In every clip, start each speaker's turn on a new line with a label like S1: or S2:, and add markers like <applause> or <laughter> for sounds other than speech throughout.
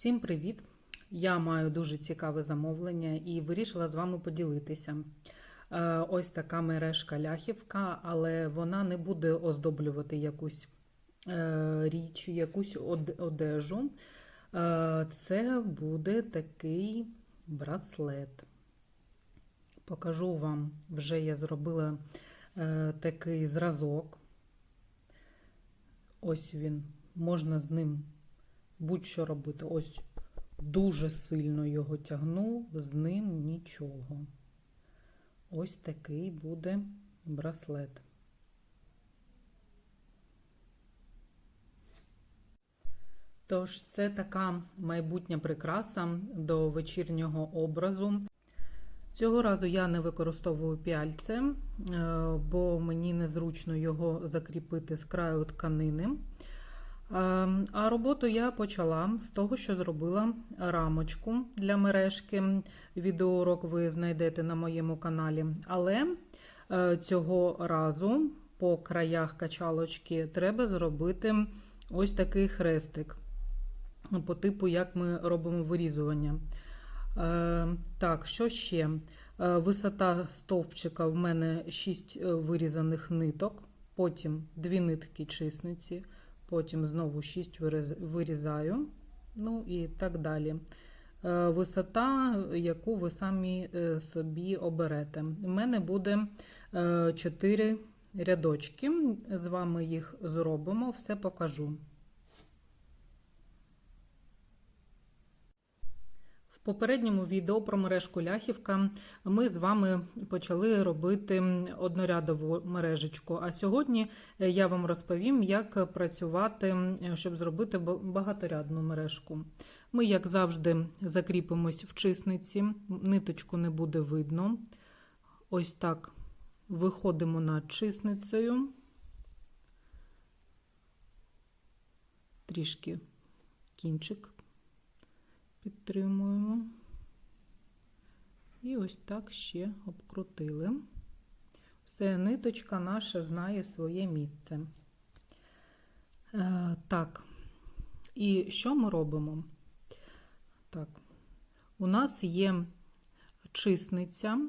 S1: Всім привіт! Я маю дуже цікаве замовлення і вирішила з вами поділитися. Е, Ось така мережка ляхівка, але вона не буде оздоблювати якусь е, річ, якусь одежу. Е, Це буде такий браслет. Покажу вам, вже я зробила такий зразок. Ось він. Можна з ним будь-що робити. Ось дуже сильно його тягну, з ним нічого. Ось такий буде браслет. Тож, це така майбутня прикраса до вечірнього образу. Цього разу я не використовую пяльце, е, бо мені незручно його закріпити з краю тканини. Е, А роботу я почала з того, що зробила рамочку для мережки. Відеоурок ви знайдете на моєму каналі. Але е, цього разу по краях качалочки треба зробити ось такий хрестик, по типу, як ми робимо вирізування. Е, Так, що ще? Е, Висота стовпчика в мене 6 вирізаних ниток, потім 2 нитки чисниці, потім знову 6 вирізаю, ну і так далі. Е, Висота, яку ви самі е, собі оберете. У мене буде 4 рядочки. З вами їх зробимо, все покажу. Попередньому відео про мережку ляхівка ми з вами почали робити однорядову мережечку. А сьогодні я вам розповім, як працювати, щоб зробити багаторядну мережку. Ми, як завжди, закріпимось в чисниці, ниточку не буде видно. Ось так виходимо над чисницею, трішки кінчик підтримуємо. І ось так ще обкрутили. Все, ниточка наша знає своє місце. Е, так, і що ми робимо? Так, у нас є чисниця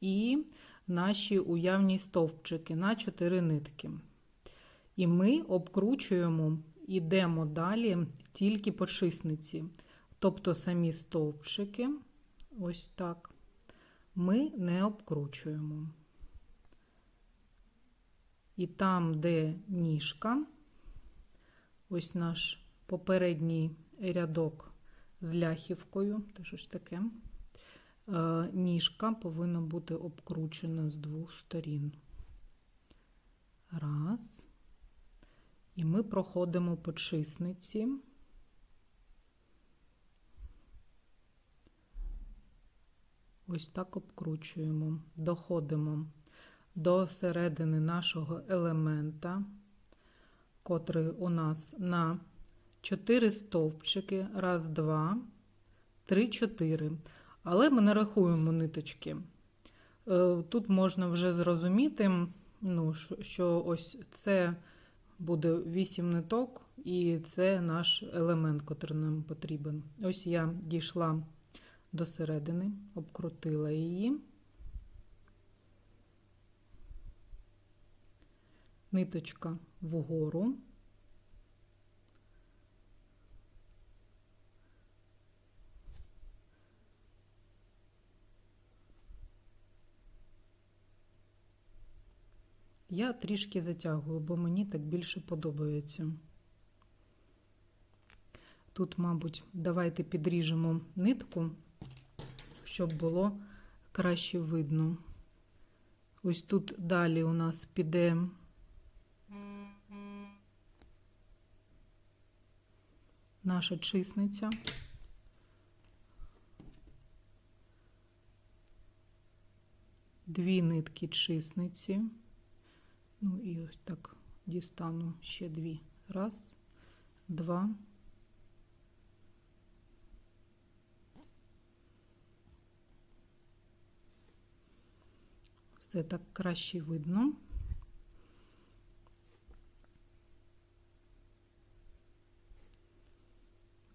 S1: і наші уявні стовпчики на 4 нитки. І ми обкручуємо, йдемо далі тільки по чисниці. Тобто самі стовпчики, ось так, ми не обкручуємо. І там, де ніжка, ось наш попередній рядок з ляхівкою, те що ж таке, ніжка повинна бути обкручена з двох сторін. Раз. І ми проходимо по чисниці. Ось так обкручуємо, доходимо до середини нашого елемента, котрий у нас на 4 стовпчики. Раз, два, три, чотири. Але ми не рахуємо ниточки. Тут можна вже зрозуміти, ну, що ось це буде 8 ниток, і це наш елемент, котрий нам потрібен. Ось я дійшла до середини, обкрутила її, ниточка вгору. Я трішки затягую, бо мені так більше подобається. Тут, мабуть, давайте підріжемо нитку щоб було краще видно. Ось тут далі у нас піде наша чисниця. Дві нитки чисниці. Ну і ось так дістану ще дві. Раз, два. Все так краще видно.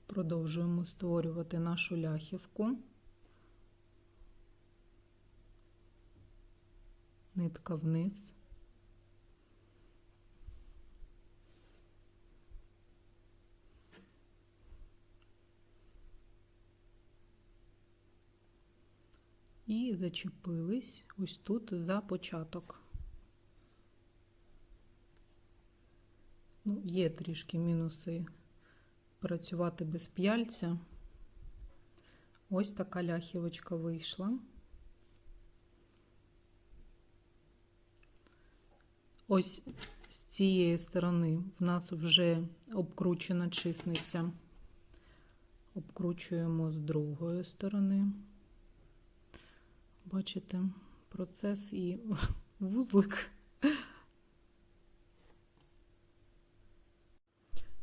S1: Продовжуємо створювати нашу ляхівку. Нитка вниз. І зачепились ось тут за початок. Ну, є трішки мінуси працювати без п'яльця. Ось така ляхівочка вийшла. Ось з цієї сторони в нас вже обкручена чисниця. Обкручуємо з другої сторони. Бачите, процес і <laughs> вузлик.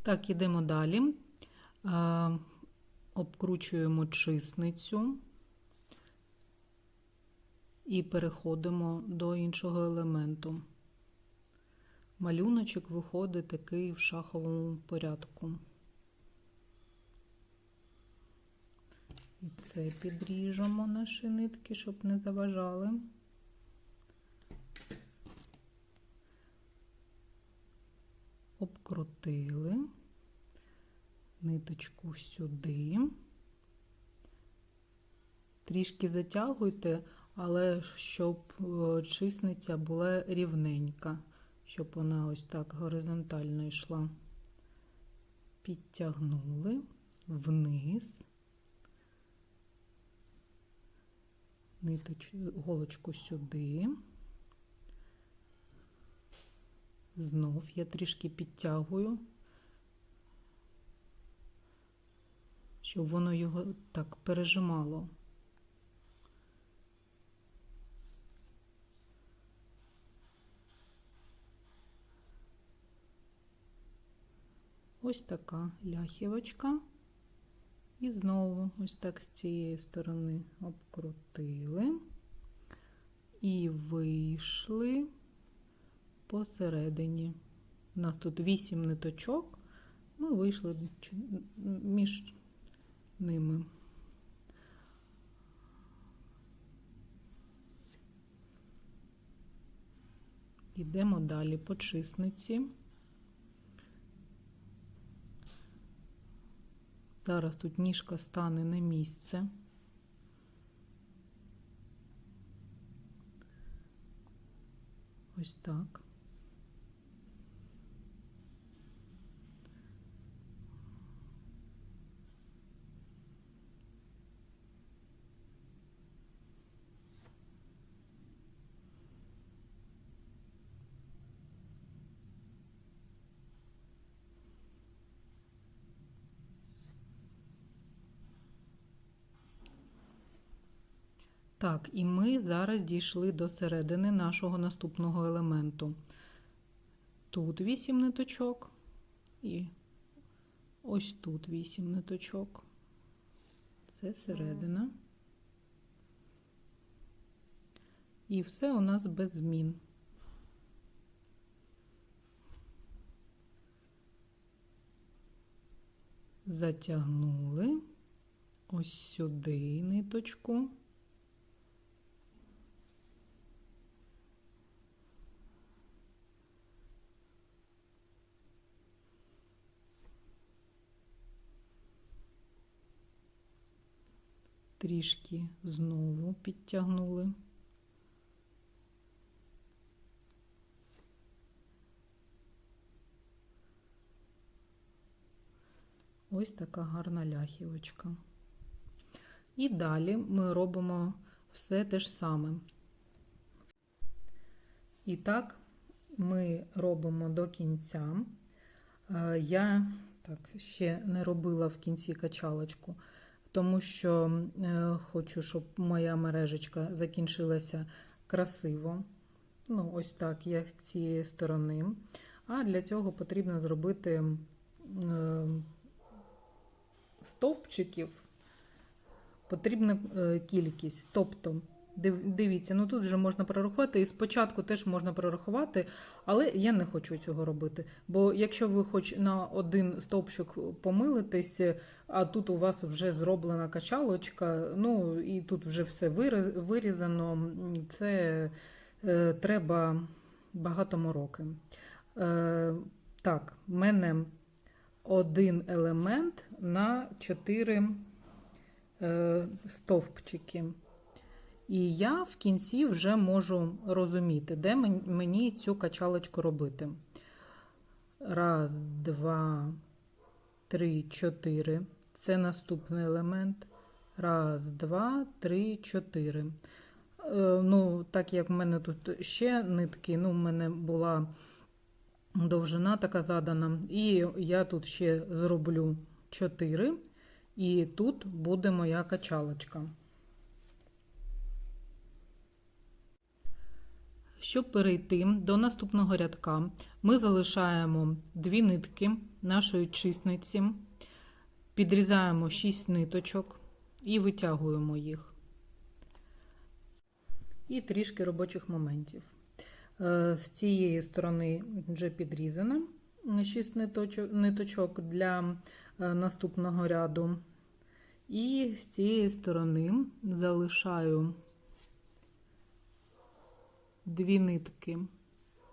S1: Так, ідемо далі. Обкручуємо чисницю і переходимо до іншого елементу. Малюночок виходить такий в шаховому порядку. І це підріжемо наші нитки, щоб не заважали. Обкрутили ниточку сюди. Трішки затягуйте, але щоб е, чисниця була рівненька, щоб вона ось так горизонтально йшла. Підтягнули вниз. Ниточку, голочку сюди. Знов я трішки підтягую, щоб воно його так пережимало. Ось така ляхівочка. І знову ось так з цієї сторони обкрутили і вийшли посередині. У нас тут 8 ниточок, ми вийшли між ними. Йдемо далі по чисниці. Зараз тут ніжка стане на місце. Ось так. Так, і ми зараз дійшли до середини нашого наступного елементу. Тут 8 ниточок, і ось тут 8 ниточок. Це середина. І все у нас без змін. Затягнули ось сюди ниточку. Трішки знову підтягнули. Ось така гарна ляхівочка. І далі ми робимо все те ж саме. І так, ми робимо до кінця. Е, я так, ще не робила в кінці качалочку тому що е, хочу, щоб моя мережечка закінчилася красиво. Ну, Ось так, як цієї сторони. А для цього потрібно зробити е, стовпчиків, потрібна е, кількість. Тобто Дивіться, ну тут вже можна прорахувати, і спочатку теж можна прорахувати, але я не хочу цього робити. Бо якщо ви хоч на один стовпчик помилитесь, а тут у вас вже зроблена качалочка, ну і тут вже все вирізано, це е, треба багато мороки. Е, так, в мене один елемент на чотири е, стовпчики. І я в кінці вже можу розуміти, де мені цю качалочку робити. Раз, два, три, чотири. Це наступний елемент. Раз, два, три, чотири. Е, Ну, так як в мене тут ще нитки, ну, в мене була довжина така задана. І я тут ще зроблю 4, і тут буде моя качалочка. Щоб перейти до наступного рядка, ми залишаємо дві нитки нашої чисниці, підрізаємо 6 ниточок і витягуємо їх. І трішки робочих моментів. Е, З цієї сторони вже підрізано 6 ниточок, для е, наступного ряду. І з цієї сторони залишаю дві нитки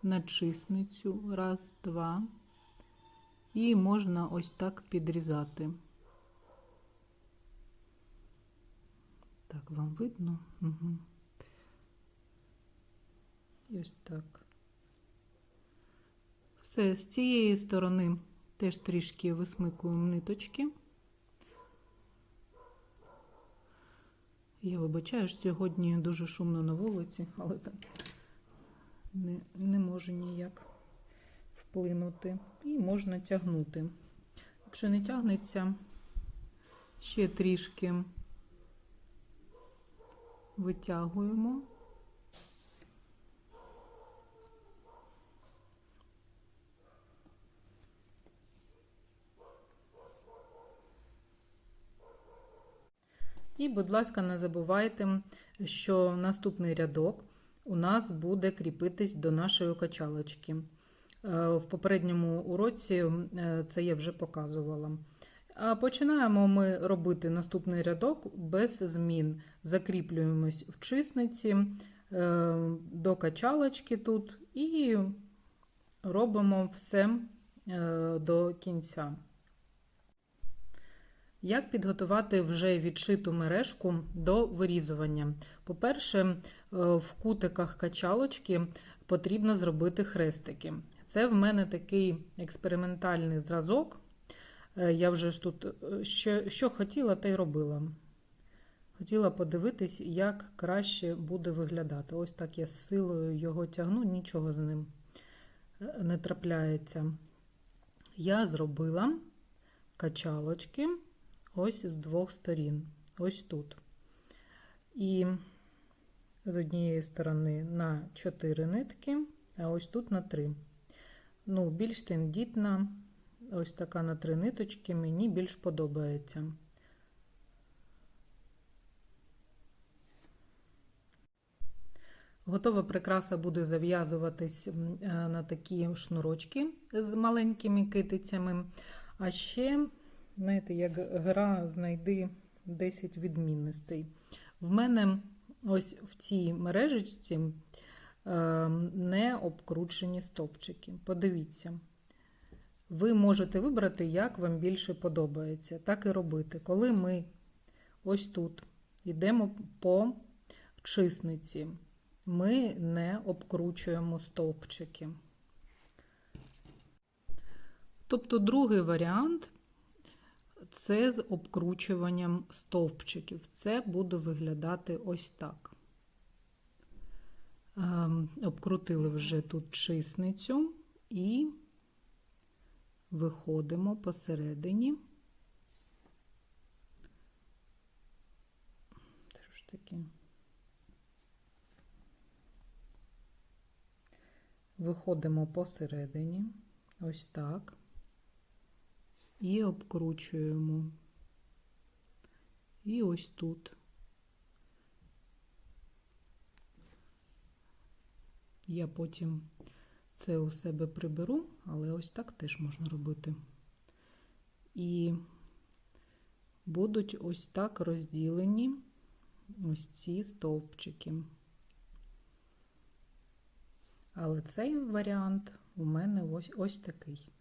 S1: на чисницю, раз, два, і можна ось так підрізати. Так, вам видно? Угу. І ось так. Все, з цієї сторони теж трішки висмикуємо ниточки. Я вибачаю, що сьогодні дуже шумно на вулиці, але так не, не можу ніяк вплинути. І можна тягнути. Якщо не тягнеться, ще трішки витягуємо. І, будь ласка, не забувайте, що наступний рядок у нас буде кріпитись до нашої качалочки. Е, В попередньому уроці е, це я вже показувала. А починаємо ми робити наступний рядок без змін. Закріплюємось в чисниці е, до качалочки тут і робимо все до кінця. Як підготувати вже відшиту мережку до вирізування? По-перше, е, в кутиках качалочки потрібно зробити хрестики. Це в мене такий експериментальний зразок. Е, Я вже ж тут е, що, що хотіла, те й робила. Хотіла подивитись, як краще буде виглядати. Ось так я з силою його тягну, нічого з ним не трапляється. Я зробила качалочки ось з двох сторін, ось тут. І з однієї сторони на 4 нитки, а ось тут на 3. Ну, більш тендітна, ось така на 3 ниточки, мені більш подобається. Готова прикраса буде зав'язуватись е, на такі шнурочки з маленькими китицями. А ще знаєте, як гра знайди 10 відмінностей. В мене ось в цій мережечці е, не обкручені стопчики. Подивіться. Ви можете вибрати, як вам більше подобається. Так і робити. Коли ми ось тут йдемо по чисниці, ми не обкручуємо стовпчики. Тобто другий варіант це з обкручуванням стовпчиків. Це буде виглядати ось так. Ем, Обкрутили вже тут чисницю і виходимо посередині. Виходимо посередині, ось так і обкручуємо. І ось тут. Я потім це у себе приберу, але ось так теж можна робити. І будуть ось так розділені ось ці стовпчики. Але цей варіант у мене ось, ось такий.